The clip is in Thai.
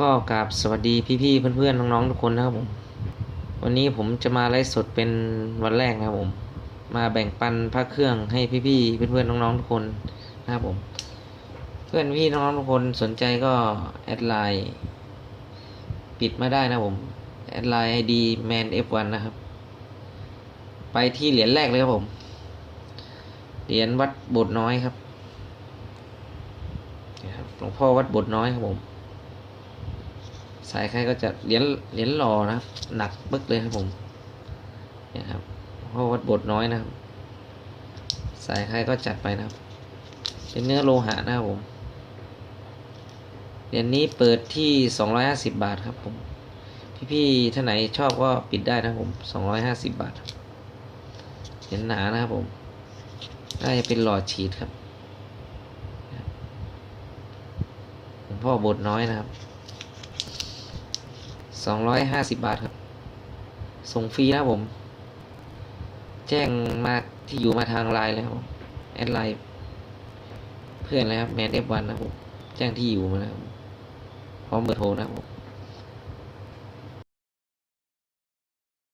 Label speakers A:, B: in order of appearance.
A: ก็กราบสวัสดีพี่ๆเพื่อนๆน้องๆทุกคนนะครับผม วันนี้ผมจะมาไลฟ์สดเป็นวันแรกนะครับผม มาแบ่งปันพระเครื่องให้พี่ๆเพื่อนๆน้องๆทุกคนนะครับผม เพื่อนพี่น้องๆทุกคนสนใจก็แอดไลน์ปิดมาได้นะครับผมแอดไลน์ ID man f1 นะครับ ไปที่เหรียญแรกเลยครับผม เหรียญวัดบสถ์น้อยครับหลวงพ่อวัดบสถ์น้อยครับผม สายใครก็จะเหรียญเหรียญหล่อนะครับหนักบึกเลยครับผมเนี่ยครับหลวงพ่อวัดบสถ์น้อยนะครับ สายใครก็จัดไปนะครับ เป็นเนื้อโลหะนะครับผมเหรียญนี้เปิดที่สองร้อยห้าสิบบาทครับผมพี่ๆท่านไหนชอบก็ปิดได้นะครับผมสองร้อยห้าสิบบาท เหรียญหนานะครับผมน่าจะเป็นหลอดฉีดครับหลวงพ่อบสถ์น้อยนะครับ สองร้อยห้าสิบบาทครับ ส่งฟรีนะผม แจ้งมาที่อยู่มาทางไลน์แล้วแอดไลน์เพื่อนเลยครับแมนเอฟวันนะผม แจ้งที่อยู่มาแล้วพร้อมเบอร์โทรนะครับผม